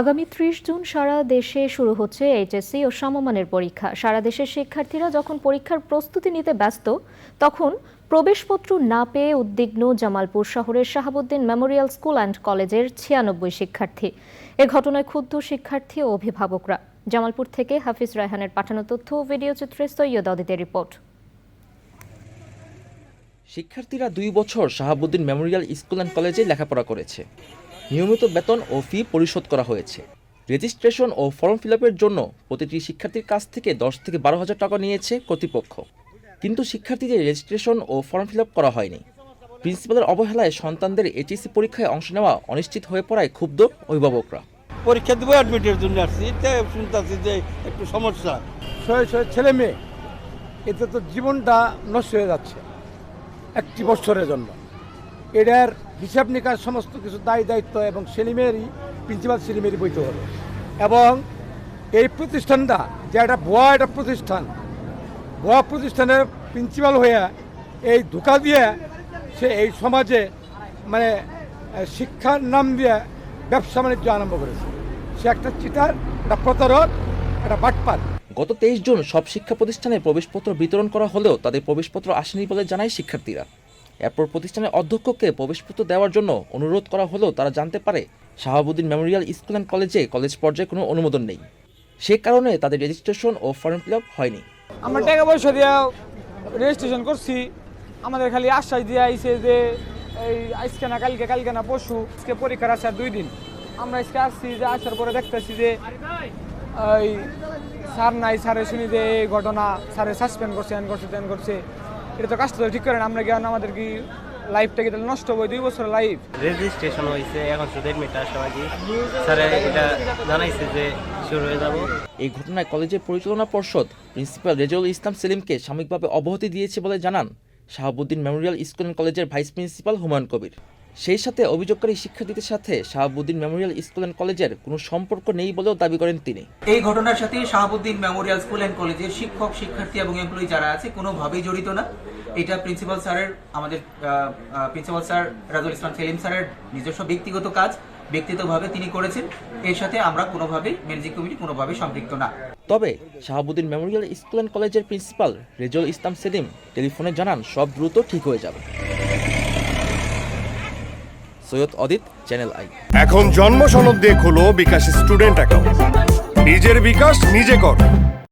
আগামী ত্রিশ জুন সারা দেশে শুরু হচ্ছে এইচএসসি ও সমমানের পরীক্ষা। সারা দেশের শিক্ষার্থীরা যখন পরীক্ষার প্রস্তুতি নিতে ব্যস্ত, তখন প্রবেশপত্র না পেয়ে উদ্বিগ্ন জামালপুর শহরের শাহাবুদ্দিন মেমোরিয়াল স্কুল অ্যান্ড কলেজের ছিয়ানব্বই শিক্ষার্থী। এ ঘটনায় ক্ষুব্ধ শিক্ষার্থী ও অভিভাবকরা। জামালপুর থেকে হাফিজ রায়হানের পাঠানো তথ্য ভিডিও চিত্রে সৈয়দ অদিতের রিপোর্ট। শিক্ষার্থীরা দুই বছর শাহাবুদ্দিন মেমোরিয়াল স্কুল অ্যান্ড কলেজে লেখাপড়া করেছে। নিয়মিত বেতন ও ফি পরিশোধ করা হয়েছে। রেজিস্ট্রেশন ও ফর্ম ফিল জন্য প্রতিটি শিক্ষার্থীর কাছ থেকে দশ থেকে বারো হাজার টাকা নিয়েছে কর্তৃপক্ষ। কিন্তু শিক্ষার্থীদের রেজিস্ট্রেশন ও ফর্ম ফিল করা হয়নি। প্রিন্সিপালের অবহেলায় সন্তানদের এইচএসসি পরীক্ষায় অংশ নেওয়া অনিশ্চিত হয়ে পড়ায় ক্ষুব্ধ অভিভাবকরা। পরীক্ষা দেবো অ্যাডমিটের জন্য আসছি। শুনতেছি যে একটু সমস্যা। শয়ে শয়ে ছেলে মেয়ে, এতে তো জীবনটা নষ্ট হয়ে যাচ্ছে, একটি বছরের জন্য। এটার হিসাব নিকাশ সমস্ত কিছু দায় দায়িত্ব এবং সেলিমেরই প্রিন্সিপাল সেলিমেরই বইতে হবে। এবং এই প্রতিষ্ঠানটা যে একটা ভুয়া একটা প্রতিষ্ঠান, ভুয়া প্রতিষ্ঠানের প্রিন্সিপাল হয়ে এই ধোকা দিয়ে সে এই সমাজে মানে শিক্ষার নাম দিয়ে ব্যবসা বাণিজ্য আরম্ভ করেছে। সে একটা চিটার একটা প্রতারক, একটা বাটপার। গত তেইশ জুন সব শিক্ষা প্রতিষ্ঠানে প্রবেশপত্র বিতরণ করা হলেও তাদের প্রবেশপত্র আসেনি বলে জানায় শিক্ষার্থীরা। এরপর প্রতিষ্ঠানের অধ্যক্ষকে প্রবেশপত্র দেওয়ার জন্য অনুরোধ করা হলেও তারা জানতে পারে শাহাবুদ্দিন মেমোরিয়াল স্কুল অ্যান্ড কলেজে কলেজ পর্যায়ে কোনো অনুমোদন নেই। সে কারণে তাদের রেজিস্ট্রেশন ও ফর্ম ফিল আপ হয়নি। আমরা টাকা পয়সা দিয়ে রেজিস্ট্রেশন করছি। আমাদের খালি আশ্বাস দিয়ে আইছে যে, এই আজকে না কালকে কালকে না পরশু, আজকে পরীক্ষার আছে দুই দিন। আমরা আজকে আসছি যে, আসার পরে দেখতেছি যে ওই স্যার নাই স্যারে শুনি যে, এই ঘটনা স্যারে সাসপেন্ড করছে, এন করছে, তেন করছে। এটা তো কাজটা তো ঠিক করেন আমরা জ্ঞান আমাদের কি লাইফটা কি তাহলে নষ্ট হবে? দুই বছর লাইফ রেজিস্ট্রেশন হয়েছে এখন শুধু এডমিট আসা বাকি। স্যার এটা জানাইছে যে শুরু হয়ে যাব। এই ঘটনায় কলেজের পরিচালনা পর্ষদ প্রিন্সিপাল রেজাউল ইসলাম সেলিমকে সাময়িকভাবে অব্যাহতি দিয়েছে বলে জানান শাহাবুদ্দিন মেমোরিয়াল স্কুল অ্যান্ড কলেজের ভাইস প্রিন্সিপাল হুমায়ুন কবির। সেই সাথে অভিযোগকারী শিক্ষার্থীদের সাথে শাহাবুদ্দিন মেমোরিয়াল স্কুল অ্যান্ড কলেজের কোনো সম্পর্ক নেই বলেও দাবি করেন তিনি। এই ঘটনার সাথে শাহাবুদ্দিন মেমোরিয়াল স্কুল অ্যান্ড কলেজের শিক্ষক শিক্ষার্থী এবং এমপ্লয়ি যারা আছে কোনোভাবেই জড়িত না। এটা প্রিন্সিপাল স্যারের আমাদের প্রিন্সিপাল স্যার রাজুল ইসলাম সেলিম স্যারের নিজস্ব ব্যক্তিগত কাজ ব্যক্তিগতভাবে তিনি করেছেন। এর সাথে আমরা কোনোভাবেই ম্যানেজিং কমিটি কোনোভাবেই সম্পৃক্ত না। তবে শাহাবুদ্দিন মেমোরিয়াল স্কুল অ্যান্ড কলেজের প্রিন্সিপাল রেজাউল ইসলাম সেলিম টেলিফোনে জানান সব দ্রুত ঠিক হয়ে যাবে। Syed Adit channel I. এখন জন্ম সনদ দিয়ে খোলো বিকাশ স্টুডেন্ট অ্যাকাউন্ট। নিজের বিকাশ নিজে কর।